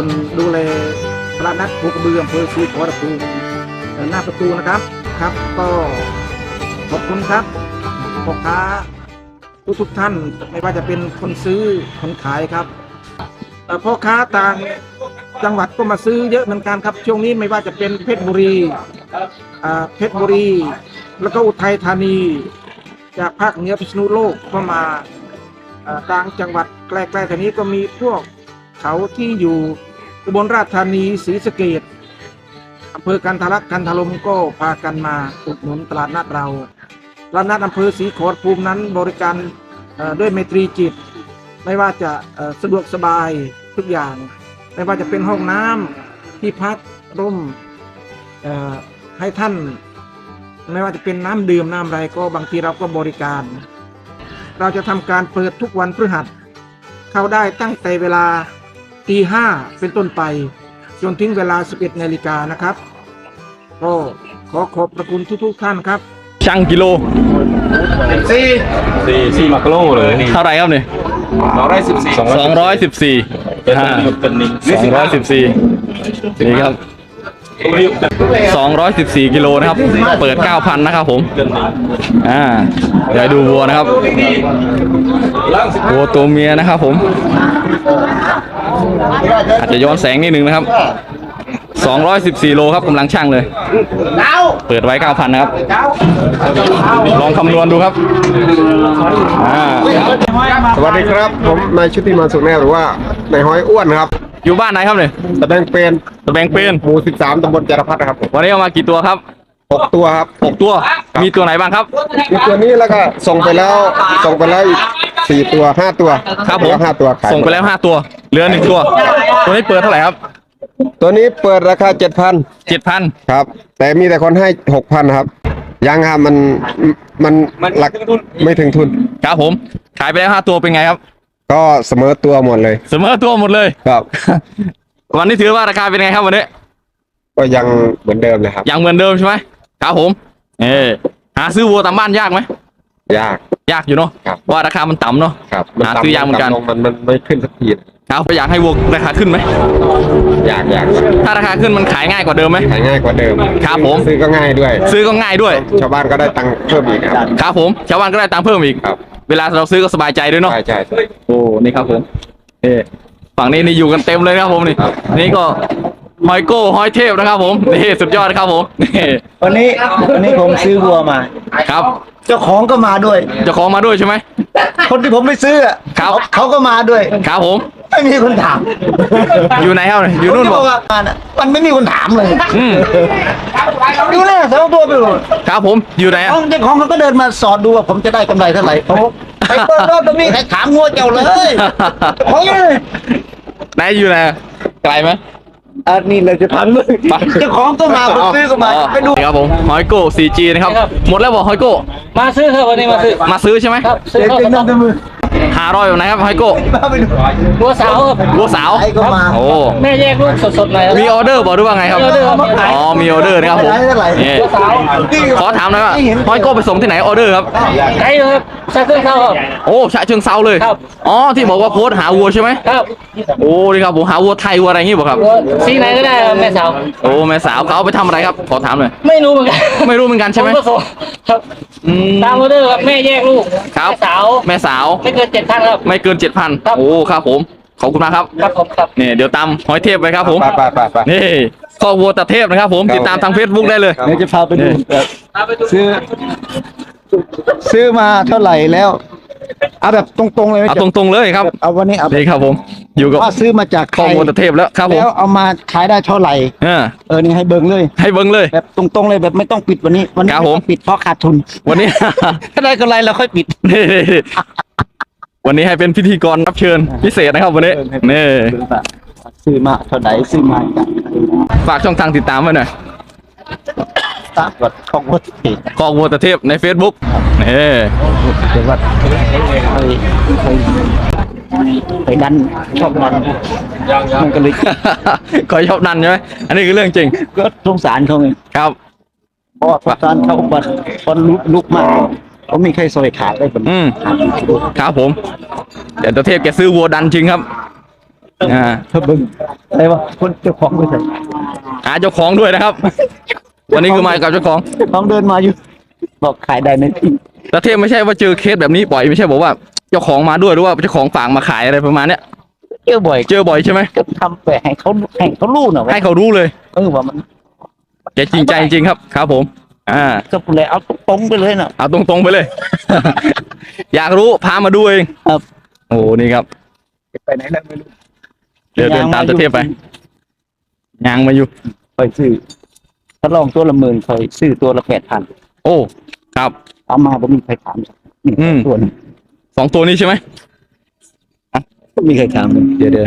คนดูแลตลาดนัดภูกระบืออำเภอศรีขอรภูมิหน้าประตูนะครับครับ ก็ขอบคุณครับพ่อค้าทุกทุกท่านไม่ว่าจะเป็นคนซื้อคนขายครับพ่อค้าต่างจังหวัดก็มาซื้อเยอะเหมือนกันครับ ช่วงนี้ไม่ว่าจะเป็นเพชรบุรีเพชรบุรี แล้วก็อุทัยธานี จากภาคเหนือพิษณุโลกก็มาต่างจังหวัดใกล้ๆแถวนี้ก็มีพวกเขาที่อยู่ อุบลราชธานีศรีสะเกดอำเภอกันทะลักกันทลมก็พากันมาอุดหนุนตลาดนัดเราตลาดนัดอำเภอศรีขอรภูมินั้นบริการด้วยเมตรีจิต ไม่ว่าจะสะดวกสบายทุกอย่าง ไม่ว่าจะเป็นห้องน้ำที่พักร่มให้ท่าน ไม่ว่าจะเป็นน้ำดื่มน้ำอะไรก็บางทีเราก็บริการ เราจะทำการเปิดทุกวันพฤหัส เข้าได้ตั้งแต่เวลา ตีห้าเป็นต้นไป จนถึงเวลา 11นาฬิกานะครับ ก็ขอขอบพระคุณทุกๆท่านครับช่างกิโลสี่สี่สี่มักโลเลยนี่เท่าไหร่ครับเนี่ยสองร้อยสิบสี่สองร้อยสิบสี่เป็นเป็นนิ่งสองร้อยสิบสี่นี่ครับ สองร้อยสิบสี่กิโลนะครับ เปิดเก้าพันนะครับผม อ่าเดี๋ยวดูวัวนะครับ วัวตัวเมียนะครับผม อาจจะย้อนแสงนิดนึงนะครับ 214 โลครับกำลังช่างเลย เปิดไว้ 9,000 นะครับ ลองคำนวณดูครับ อ่า สวัสดีครับ ผมนายชุติมาสุขแน่หรือว่านายห้อยอ้วนครับ อยู่บ้านไหนครับเนี่ยตะแบงเป็นตะแบงเป็นหมู่13ตำบลจารพัฒนะครับผมวันนี้เอามากี่ตัวครับหกตัวครับ6ตัว มีตัวไหนบ้างครับ มีตัวนี้แล้วก็ส่งไปแล้วส่งไปแล้วอีกสี่ตัวห้าตัวครับผมแล้วห้าตัวขายส่งไปแล้ว5ตัวเหลือ1ตัว ตัวนี้เปิดเท่าไหร่ครับ ตัวนี้เปิดราคาเจ็ดพัน7,000ครับ แต่มีแต่คนให้หกพันครับ ยังครับมันมันหลักไม่ถึงทุน ครับผม ขายไปแล้ว5ตัวเป็นไงครับ ก็เสมอตัวหมดเลย เสมอตัวหมดเลย ครับ วันนี้ถือว่าราคาเป็นไงครับวันนี้ ก็ยังเหมือนเดิมเลยครับ ยังเหมือนเดิมใช่ไหมครับผม เออหาซื้อวัวตามบ้านยากไหมยาก ยากอยู่เนาะครับ ว่าราคามันต่ำเนาะครับหาซื้อยากเหมือนกันต่ำลงมันมันไม่ขึ้นสักทีครับอยากให้วัวราคาขึ้นไหมยากยากถ้าราคาขึ้นมันขายง่ายกว่าเดิมไหมขายง่ายกว่าเดิมครับผมซื้อก็ง่ายด้วย ซื้อก็ง่ายด้วย ชาวบ้านก็ได้ตังค์เพิ่มอีกครับครับผมชาวบ้านก็ได้ตังค์เพิ่มอีกครับ เวลาเราซื้อก็สบายใจด้วยเนาะใช่ใช่โอ้นี่ครับผมเออฝั่งนี้นี่อยู่กันเต็มเลยนะครับผมนี่นี่ก็หอยโก้หอยเทพนะครับผมนี่สุดยอดนะครับผมนี่วันนี้วันนี้ผมซื้อวัวมา ครับ เจ้าของก็มาด้วย เจ้าของมาด้วยใช่ไหมคนที่ผมไปซื้ออะครับเขาเขาก็มาด้วยครับผมไม่มีคนถาม อยู่ไหนครับอยู่นู่นคที่บอกว่ามาน่ะมันไม่มีคนถามเลย อืมดูแน่สองตัวไปหมดครับผมอยู่ไหนอะเจ้าของเขาก็เดินมาสอดดูว่าผมจะได้กำไรเท่าไหร่ผมไปเปิดรอบตรงนี้ใครถามงัวเจ้าเลยเขาเลย ไหนอยู่ไหนไกลไหม อันนี้เลยจะพังเลยไปเจ้าของก็มาคนซื้อก็มาไปดูนี่ครับผมหอยโก้ 4G นะครับ หมดแล้วบอกหอยโก้ มาซื้อครับวันนี้มาซื้อ มาซื้อใช่ไหมครับซื้อครับเต็มมือหารอยอยู่ไหนครับหอยโก้มาไปดูบัวสาวครับวัวสาวใครก็มาโอ้แม่แยกลูกสดๆหน่อยครับมีออเดอร์บอกด้วยว่าไงครับมีออเดอร์ครับอ๋อมีออเดอร์นะครับผมเท่าไหร่นี่บัวสาวขอถามหน่อยว่าหอยโก้ไปส่งที่ไหนออเดอร์ครับไกลอยู่ครับ ใช้เครื่องเข้าครับ โอ้ฉะเชิงเซาเลยครับ อ๋อที่บอกว่าโพสต์หาวัวใช่ไหมครับโอ้นี่ครับผมหาวัวไทยวัวอะไรอย่างงี้บอกครับบัวสีไหนก็ได้ครับแม่สาว โอ้แม่สาวเขาเอาไปทำอะไรครับขอถามหน่อยไม่รู้เหมือนกันไม่รู้เหมือนกันใช่ไหมผก็ส่งครับอืม ตามออเดอร์ครับแม่แยกลูกครับ แม่สาวแม่สาวไม่เกินเจ็ดพันครับ ไม่เกินเจ็ดพันครับ โอ้ครับผมขอบคุณมากครับครับผมครับนี่เดี๋ยวตามหอยเทพไปครับผมไปไปไปไป นี่ข้อวัวตะเทพนะครับ ผมครับ ติดตามทางเฟซบุ๊กได้เลย เดี๋ยวจะพาไปดูแบบซื้อ ซื้อมาเท่าไหร่แล้วเอาแบบตรงๆเลยไหมเอาตรงๆเลยครับ เอาวันนี้เอานี่ครับผม อยู่กับว่าซื้อมาจากใคข้รอวัวตะเทพแล้วครับผมแล้วเอามาขายได้เท่าไหร่เออเออนี่ให้เบิ่งเลย ให้เบิ้งเลย แบบตรงๆเลยแบบไม่ต้องปิดวันนี้ วันนี้ครับไม่ผม ต้องปิดเพราะขาดทุน วันนี้ ถ้าได้กำไรเราค่อยปิด นี่วันนี้ให้เป็นพิธีกรรับเชิญพิเศษนะครับวันนี้นี่ซื้อมาเท่าไหร่ซื้อมาจากใคร ฝากช่องทางติดตามไว้หน่อย ตามกับของวัดเอกข้อวัวตะเทพใน Facebook นี่เดี๋ยวว่าเคยเคยไปดันชอบดันมันก็เลยขอชอบนันใช่ไหมอันนี้คือเรื่องจริงก็สงสารเขาไงครับเพราะว่าสงสารเขาบัดคนลุกลุกมากเขาไม่เคยซอยขาดได้แบบอืมขาดครับผมเดี๋ยวตะเทพแกซื้อวัวดันจริงครับอ่าเบิ่งอะไรวะคนเจ้าของไปใส่หาเจ้าของด้วยนะครับ วันนี้คือมากับเจ้าของเจ้าของเดินมาอยู่ บอกขายได้ในที่แต่เทพไม่ใช่ว่าเจอเคสแบบนี้บ่อยไม่ใช่บอกว่าเจ้าของมาด้วยหรือว่าเจ้าของฝากมาขายอะไรประมาณเนี้ยเจอบ่อยเจอบ่อยใช่ไหมก็ทำไปให้เขาให้เขารู้นะว่าให้เขารู้เลยเออว่ามันแกจริงใจจริงๆครับ ครับผม อ่าก็เลยเอาตรงๆไปเลยนะเอาตรงๆไปเลย อยากรู้พามาดูเองครับโอ้นี่ครับไปไหนแล้วไม่รู้เดี๋ยวเดินตามตะเทพไปยางมาอยู่คอยซื้อ ถ้าลองตัวละหมื่นคอยซื้อตัวละแปดพันโอ้ ครับ เอามาบ่มีใครถามสักนี่อืม ตัวหนึงสองตัวนี้ใช่ไหมไม่มีใครถามเลยเดี๋ยวเดี๋ยว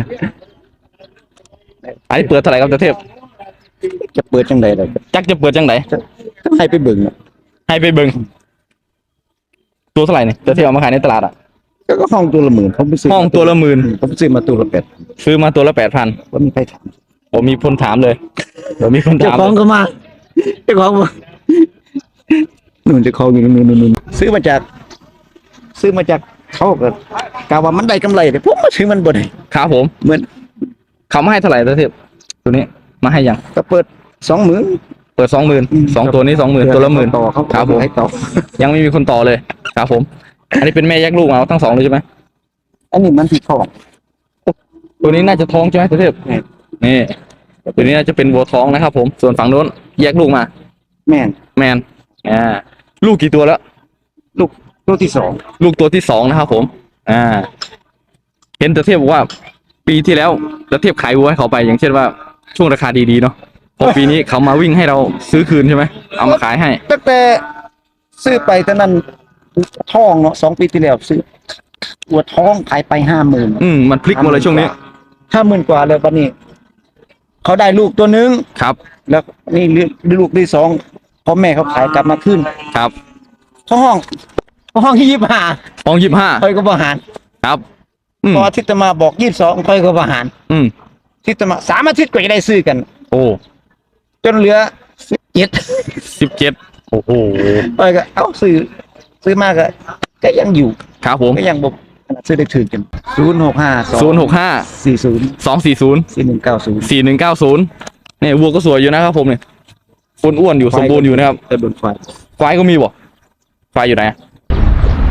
อันนี้เปิดเท่าไหร่ครับตะเทพจะเปิดจังใดเลยจักจะเปิดจังไหนให้ไปเบิ่งอะให้ไปเบิ่งตัวเท่าไหร่เนี่ยตะเทพเอามาขายในตลาดอะก็ก็ห้องตัวละหมื่นผมไปซื้อห้องตัวละหมื่นผมซื้อมาตัวละแปดซื้อมาตัวละแปดพันว่ามีใครถาม ผมมีคนถามเลยเดี๋ยวมีคนเจ้าถามของก็มา เจ้าของมานู่นเจ้าของอยู่นู่นนู่นนู่นซื้อมาจาก ซื้อมาจากเขาก็กล่าวว่ามันได้กำไรแต่ผมมาซื้อมันบ่ได้ครับผม เหมือนเขามาให้เท่าไหร่ตะเทพตัวนี้มาให้ยังก็เปิดสองหมื่นเปิดสองหมื่นสองตัวนี้สองหมื่นตัวละหมื่นต่อเขาครับผมให้ต่อยังไม่มีคนต่อเลยครับผม อันนี้เป็นแม่แยกลูกมาทั้งสองเลยใช่ไหมอันนี้มันที่ของตัวนี้น่าจะท้องใช่ไหมตะเทพใช่นี่ตัวนี้น่าจะเป็นวัวท้องนะครับผมส่วนฝั่งโน้น แยกลูกมา แม่นแมนอ่าลูกกี่ตัวแล้ว ลูกตัวที่สองลูกตัวที่สองนะครับผม อ่า เห็นตะเทียบบอกว่า ปีที่แล้วตะเทียบขายวัวให้เขาไป อย่างเช่นว่าช่วงราคาดีๆเนาะพอปีนี้เขามาวิ่งให้เราซื้อคืนใช่ไหมเอามาขายให้ ตั้งแต่ซื้อไปตอนนั้นท้องเนาะสองปีที่แล้วซื้อวัวท้องขายไปห้าหมื่นอืมมันพลิกหมาเลยช่วงนี้ห้าหมื่นกว่าเลยวันนี้เขาได้ลูกตัวหนึงครับ แล้วนี่ลูกที่สองพ่อแม่เขาขายกลับมาขึ้นครับเขาห้องเขาห้องที่ยี่สิบห้าฟองยี่ห้าคอยก็บหารครับอืมพออาทิตย์มาบอกยี่สิบสองคอยก็บหารอืมอาทิตย์มาสามอาทิตย์ก็จะได้ซื้อกัน โอ้จนเหลือสิบเจ็ดสิบเจ็ดโอ้โหคอยก็เอาซื้อซื้อมากก็ก็ยังอยู่ครับผมก็ยังบอกซื้อได้ถือกันศูนย์หกห้าสองศูนย์หกห้าสี่ศูนย์สองสี่ศูนย์สี่หนึ่งเก้าศูนย์สี่หนึ่งเก้าศูนย์ เนี่ยวัวก็สวยอยู่นะครับผมเนี่ยอ้วนๆอยู่สมบูรณ์อยู่นะครับแต่บนไฟควายก็มีบ่ควายอยู่ไหนอะ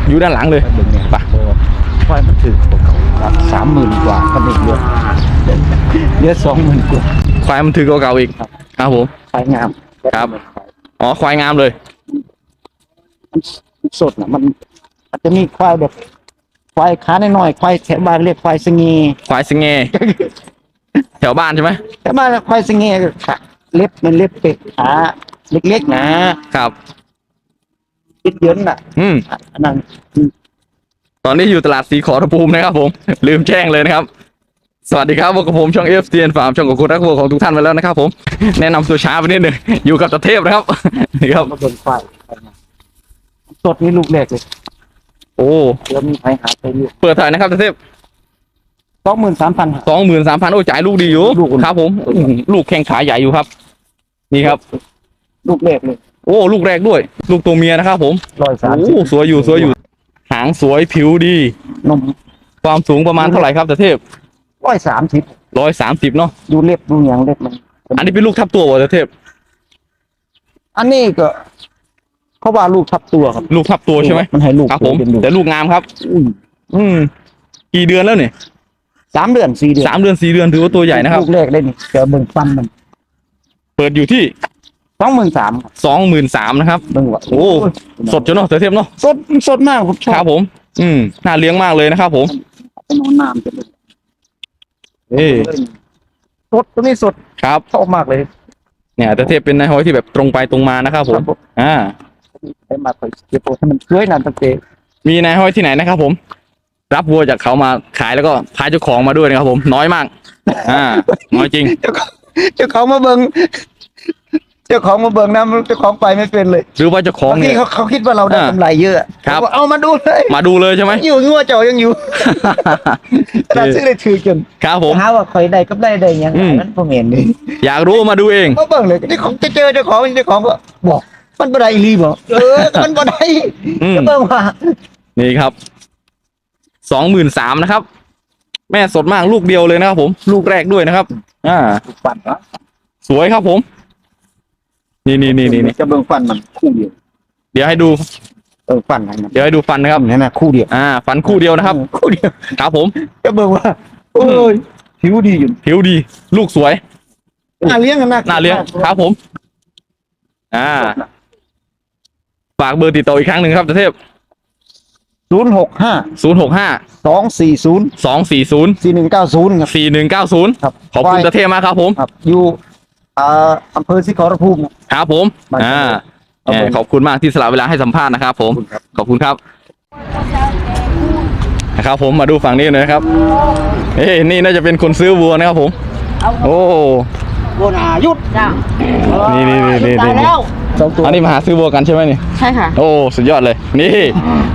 อยู่ด้านหลังเลยเบิ่งเนี่ยไปไฟมันถือกว่าเขาสามหมื่นกว่าก็เด็กเยอะเยอะสองหมื่นกว่าควายมันถือกว่าเก่าอีกครับผมไฟงามครับอ๋อควายงามเลยสดนะมันอาจจะมีควายแบบควายขาน้อยๆควายแถวบ้านเรียกควายสงีควายสิงเง แถวบ้านใช่ไหมแถวบ้านเรียกควายสงีก็ขาเล็บมันเล็บเป็ดขาเล็กๆนะครับติดเยินน่ะ อืมอันนั้นตอนนี้อยู่ตลาดสีขอรภูมินะครับผม ลืมแจ้งเลยนะครับ สวัสดีครับพวกบผมช่องเอฟซีเอ็นฟาร์มช่องของคุณรักวัวของทุกท่านมาแล้วนะครับผม แนะนำตัวช้าไปนิดหนึ่งอยู่กับตะเทพนะครับนี่ครับมาโดนควายสดนี่ลูกแรกเลย โอ้แล้วมีใครหาไปเรื่อยเปิดเท่าไหร่นะครับตะเทพ สองหมื่นสามพัน สองหมื่นสามพันโอ้จ่ายลูกดีอยู่ลูกครับผมอื้อหือลูกแข้งขาใหญ่อยู่ครับ นี่ครับ ลูกแรกเลยโอ้ลูกแรกด้วย ลูกตัวเมียนะครับผมร้อยสามโอ้สิบสวยอยู่สวยอยู่ หางสวยผิวดี นมความสูงประมาณเท่าไหร่ครับตะเทพร้อยสามสิบร้อยสามสิบเนาะดูเล็บดูอย่างเล็บมัน อันนี้เป็นลูกทับตัววะตะเทพ อันนี้ก็เขาว่าลูกทับตัวครับลูกทับตัวใช่ไหมมันให้ลูกครับผมเป็นลูกแต่ลูกงามครับ อุ้ยอืม กี่เดือนแล้วเนี่ย สามเดือนสี่เดือนสามเดือนสี่เดือนถือว่าตัวใหญ่นะครับลูกแรกเลยนี่เจอเบิ่งฟันมัน เปิดอยู่ที่สองหมื่นสามสองหมื่นสามนะครับเบิ่งว่าโอ้สดจนเนาะตะเทพเนาะสดสดมากผมชอครับบผม อืมน่าเลี้ยงมากเลยนะครับผมไปนอนน้ำจะเลยเอ้สดตัวนี้สดครับชอบมากเลย เนี่ยตะเทพเป็นนายห้อยที่แบบตรงไปตรงมานะครับผมอ่าไปมาคอยเก็บโปให้มันสวยนานตั้งแต่มีนายห้อยที่ไหนนะครับผม รับวัวจากเขามาขายแล้วก็พาเจ้าของมาด้วยนะครับผมน้อยมาก อ่า น้อยจริง เจ้าของเจ้าของมาเบิ่งเจ้าของมาเบิ่งนะเจ้าของไปไม่เป็นเลยหรือว่าเจ้าของบางทีเนี่ย เขาเขาคิดว่าเราได้อ่ากำไรเยอะครับ เขาอกเอามาดูเลยมาดูเลยใช่ไหม อยู่งัวเจ้ายังอยู่แต่ซื้อได้ถือจนครับผม หาว่าคอยได้กำไรได้ยังไงอืม นั้นผมเห็นนี่อยากรู้มาดูเอง มาเบิ่งเลยนี่ของจะเจอเจ้าของเจ้าของก็บอก มันบ่ได้อีหลีบอกเออมันบ่ได้อืม ก็เบิ่งว่านี่ครับ สองหมื่นสามนะครับ แม่สดมากลูกเดียวเลยนะครับผม ลูกแรกด้วยนะครับ อ่า ฟันนะสวยครับผม นี่นี่นี่นี่นี่จะเบิ่งฟันมันคู่เดียวเดี๋ยวให้ดูเออฟันอะไรมันเดี๋ยวให้ดูฟันนะครับ นี่นะคู่เดียวอ่า ฟันคู่เดียวนะครับ คู่เดียวครับผม จะเบิ่งว่าโอ้ยผิวดีอยู่ผิวดี ลูกสวยน่าเลี้ยงกันนะน่าเลี้ยงครับผม อ่า ฝากเบอร์ติดต่ออีกครั้งหนึ่งครับเทพ ศูนย์หกห้าศูนย์หกห้าสองสี่ศูนย์สองสี่ศูนย์สี่หนึ่งเก้าศูนย์ครับสี่หนึ่งเก้าศูนย์ครับขอบคุณเทพมากครับผมครับอยู่อ่าอำเภอสิขอรภูมิครับผมบ้านอ่าครับแหมผมขอบคุณมากที่สละเวลาให้สัมภาษณ์นะครับผมขอบคุณครับนะครับผมมาดูฝั่งนี้หน่อยนะครับเอ้ยนี่น่าจะเป็นคนซื้อวัวนะครับผม โอ้บัวนายุดจ้ะนี่นี่นี่นี่ตายนี่แล้ว สองตัว อันนี้มาหาซื้อวัวกันใช่ไหมนี่ ใช่ค่ะ โอ้ สุดยอดเลย นี่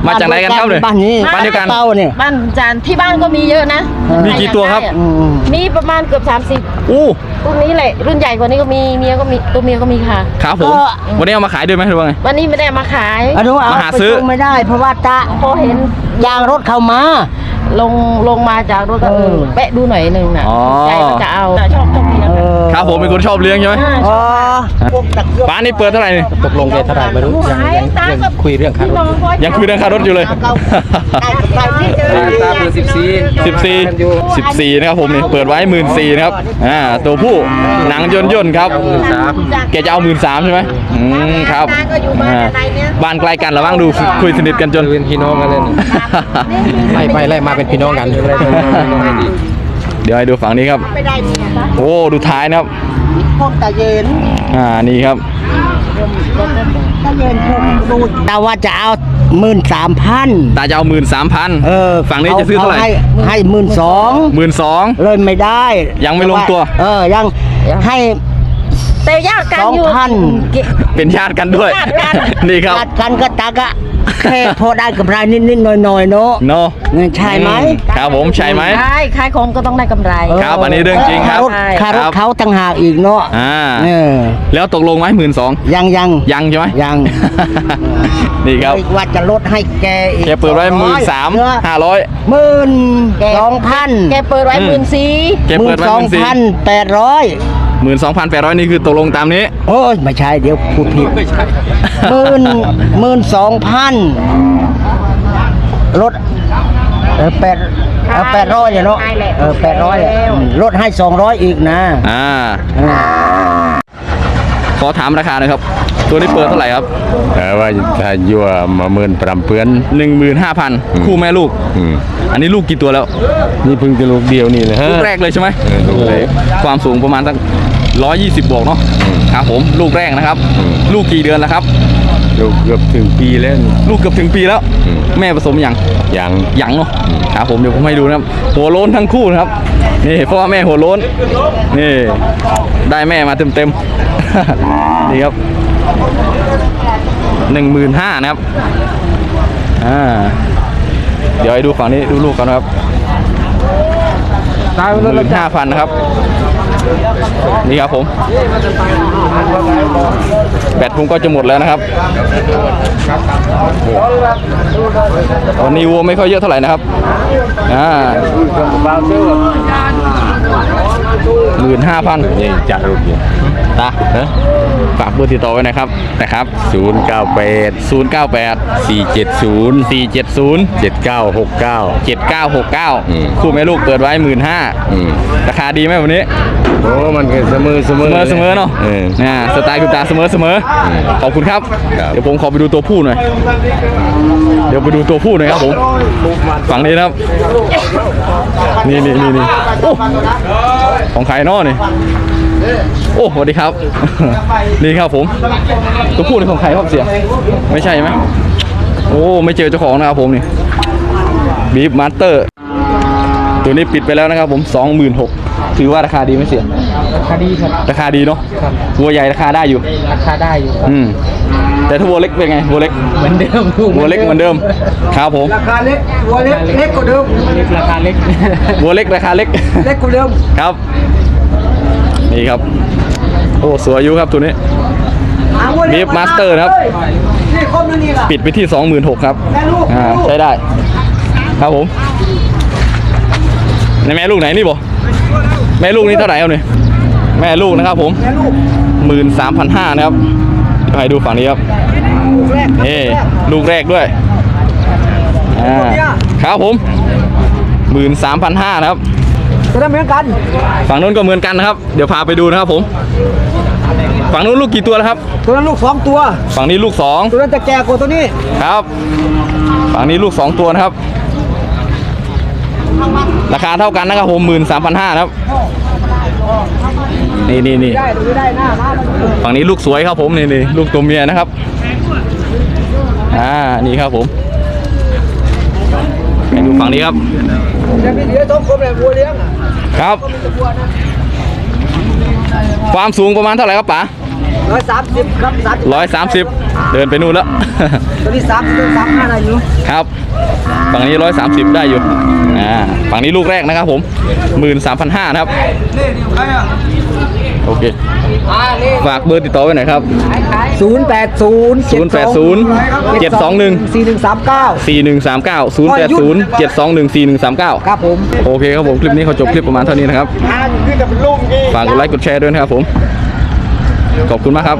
มาจากไหนกันครับเนี่ยบ้านนี้บ้านเดียวกันเต้าเนี่ยบ้านจานที่บ้านก็มีเยอะนะ มีกี่ตัวครับใอยาได้อะอืมมีประมาณเกือบ 30อู้รุ่นนี้แหละรุ่นใหญ่กว่านี้ก็มีเมียก็มีตัวเมียก็มีค่ะครับผมวันนี้เอามาขายด้วยไหมหรือว่าไงวันนี้ไม่ได้มาขายอันนู้นเอามาหาไปซื้อส่งไม่ได้เพราะว่าตาพอเห็นยางรถเข้ามา ลงลงมาจากรถก็เออเออแปะดูหน่อยหนึ่งน่ะอ๋อ ใจก็จะเอาชอบชอบเมียเออครับผมเป็นคนชอบเลี้ยงใช่ไหมอ๋อป้านี่เปิดเท่าไหร่นี่ ตกลงแกเท่าไหร่ไม่รู้ยังยังยังคุยเรื่องค่ารถ ยังคุยเรื่องค่ารถอยู่เลย ตาเบอร์สิบสี่สิบสี่สิบสี่นะครับผมนี่เปิดไว้หมื่นสี่นะครับอ่าตัวผู้หนังย่นย่นๆครับแกจะเอาหมื่นสามใช่ไหมอืมครับอ่าบ้านใกล้กันระว่างดูคุยสนิทกันจน เป็นพี่น้องกันเลย ไล่ไปไล่มาเป็นพี่น้องกัน เดี๋ยวให้ดูฝั่งนี้ครับโอ้ดูท้ายนะครับพวกตาเย็นอ่านี่ครับตาเย็นพวกดูแต่ว่าจะเอาหมื่นสามพันตาจะเอาหมื่นสามพันเออฝั่งนี้จะซื้อเท่าไหร่ให้ให้หมื่นสองหมื่นสองเลยไม่ได้ยังไม่ลงตัว เออยังให้ แต่ยากกันอยู่สองพันเก เป็นญาติกันด้วย ญาติกัน นี่ครับ กัดกันก็ตักอะแค่พอได้กำไรนิดๆหน่อยๆเนาะ เนาะเงินใช่ไหมครับผมใช่ไหม ใช่ขายของก็ต้องได้กำไร ครับอันนี้เรื่องจริงครับค่ารถค่ารครัถบเขาต่างหากอีกเนาะอ่า เออแล้วตกลงไหมหมื่นสองยังยังยังใช่ไหม ยัง นี่ครับว่าจะลดให้แกอีกแกเปิดไว้หมื่นสามห้าร้อย หมื่นสองพันแกเปิดไว้อืม หมื่นสี่แกหเปิมื่ดนไว้สหองมื่นสี่พันแปดร้อย หมื่นสองพันแปดร้อยนี่คือตกลงตามนี้ โอ้ยไม่ใช่เดี๋ยวพูดผิดหมื่นหมื่นสองพันลดเออแปดเออแปดร้อยเนาะเออแปดร้อยลดให้สองร้อยอีกนะ อ่าเออขอถามราคาหน่อยครับ ตัวนี้เปิดเท่าไหร่ครับแต่ว่าถ้ายั่วมาเมินปรำเปื้อนหนึ่งหมื่นห้าพันคู่แม่ลูกอืมอันนี้ลูกกี่ตัวแล้ว นี่เพิ่งจะลูกเดียวนี่เลยฮะลูกแรกเลยใช่ไหมเออลูกแรกความสูงประมาณสัก ร้อยยี่สิบบวกเนาะครับผมลูกแรกนะครับอืมลูกกี่เดือนแล้วครับลูกเกือบถึงปีแล้วนี่ลูกเกือบถึงปีแล้ว อืม แม่ผสมยังยัง ยังเนาะครับผมเดี๋ยวผมให้ดูนะครับ หัวโล้นทั้งคู่นะครับนี่เพราะว่าแม่หัวโล้นนี่ได้แม่มาเต็มเต็มๆ นี่ครับหนึ่งหมื่นห้านะครับอ่าเดี๋ยวให้ดูฝั่งนี้ดูลูกกันนะครับ หมื่นห้าพันนะครับ นี่ครับผม แบตผมก็จะหมดแล้วนะครับวันนี้วัวไม่ค่อยเยอะเท่าไหร่นะครับอ่าหมื่นห้าพันยังจัดลูกอยู่ ตาฝากเบอร์ติดต่อไว้นะครับนะครับศูนย์เก้าแปด098สี่เจ็ดศูนย์470เจ็ดเก้าหกเก้าอืม 7969 คู่แม่ลูกเปิดไว้หมื่นห้าอืมราคาดีไหมวันนี้ โอ้มันก็เสมอเสมเสอมอเสมอเนาะเอออ่าสไตล์คุณตาเสมอเสมออืมขอบคุณครับ ครับ เดี๋ยวผมขอไปดูตัวผู้หน่อย เดี๋ยวไปดูตัวผู้หน่อยครับผม ฝั่งนี้นะครับ นี่นี่นี่นี่โอ้ของใครเนาะนี่ โอ้สวัสดีครับ นี่ครับผมตัวผู้นี่ของใครครับเสีย ไม่ใช่ไหมโอ้ ไม่เจอเจ้าของนะครับผมนี่บีฟมาสเตอร์ ตัวนี้ปิดไปแล้วนะครับผมสองหมื่นหกถือว่าราคาดีไหมเสีย ราคาดีครับ ราคาดีเนาะวัวใหญ่ราคาได้อยู่ ราคาได้อยู่อืมแต่ถ้าวัวเล็กเป็นไงวัวเล็กเหมือนเดิมวัวเล็กเหมือนเดิมครับผมราคาเล็กตัวเล็กเล็กกว่าเดิมเล็กราคาเล็กวัวเล็กราคาเล็กเล็กกว่าเดิมครับ นี่ครับ โอ้สวยอยู่ครับตัวนี้บีฟมาสเตอร์นะครับนี่ครบแล้วนี่ล่ะปิดไปที่ 26,000ครับอ่าใช้ได้ ครับผมในแม่ลูกไหนนี่บ่แม่ลูกนี่เท่าไหร่ครับเนี่ยแม่ลูกนะครับผมหมื่นสามพันห้านะครับเดี๋ยวให้ดูฝั่งนี้ครับนี่ลูกแรกด้วยอ่าครับผมหมื่นสามพันห้านะครับ ตัวนั้นเหมือนกัน ฝั่งนู้นก็เหมือนกันนะครับ เดี๋ยวพาไปดูนะครับผม ฝั่งนู้นลูกกี่ตัวแล้วครับ ตัวนั้นลูกสองตัว ฝั่งนี้ลูกสองตัวนั้นจะแก่กว่าตัวนี้ ครับ ฝั่งนี้ลูกสองตัวนะครับ ราคาเท่ากันนะครับผมหมื่นสามพันห้านะครับ นี่นี่นี่ได้ดูได้หน้ามาแล้วฝั่งนี้ลูกสวยครับผมนี่นี่ลูกตัวเมียนะครับ อ่า นี่ครับผมไปดูฝั่งนี้ครับจะมีเดี๋ยวต้องครบเลยบัวเลี้ยงอะ ครับความสูงประมาณเท่าไหร่ครับป๋าร้อยสามสิบครับสามร้อยสามสิบเดินไปนู่นแล้วตัวนี้สามสิบสามห้าได้อยู่ครับฝั่งนี้ร้อยสามสิบได้อยู่อ่าฝั่งนี้ลูกแรกนะครับผมหมื่นสามพันห้านะครับ โอเค ฝากเบอร์ติดต่อไว้หน่อยครับศูนย์แปดศูนย์080 721สี่หนึ่งสามเก้า4139 080 721 4139 ครับผม โอเคครับผม คลิปนี้เขาจบคลิปประมาณเท่านี้นะครับ ฝากกดไลค์กดแชร์ด้วยนะครับผม ขอบคุณมากครับ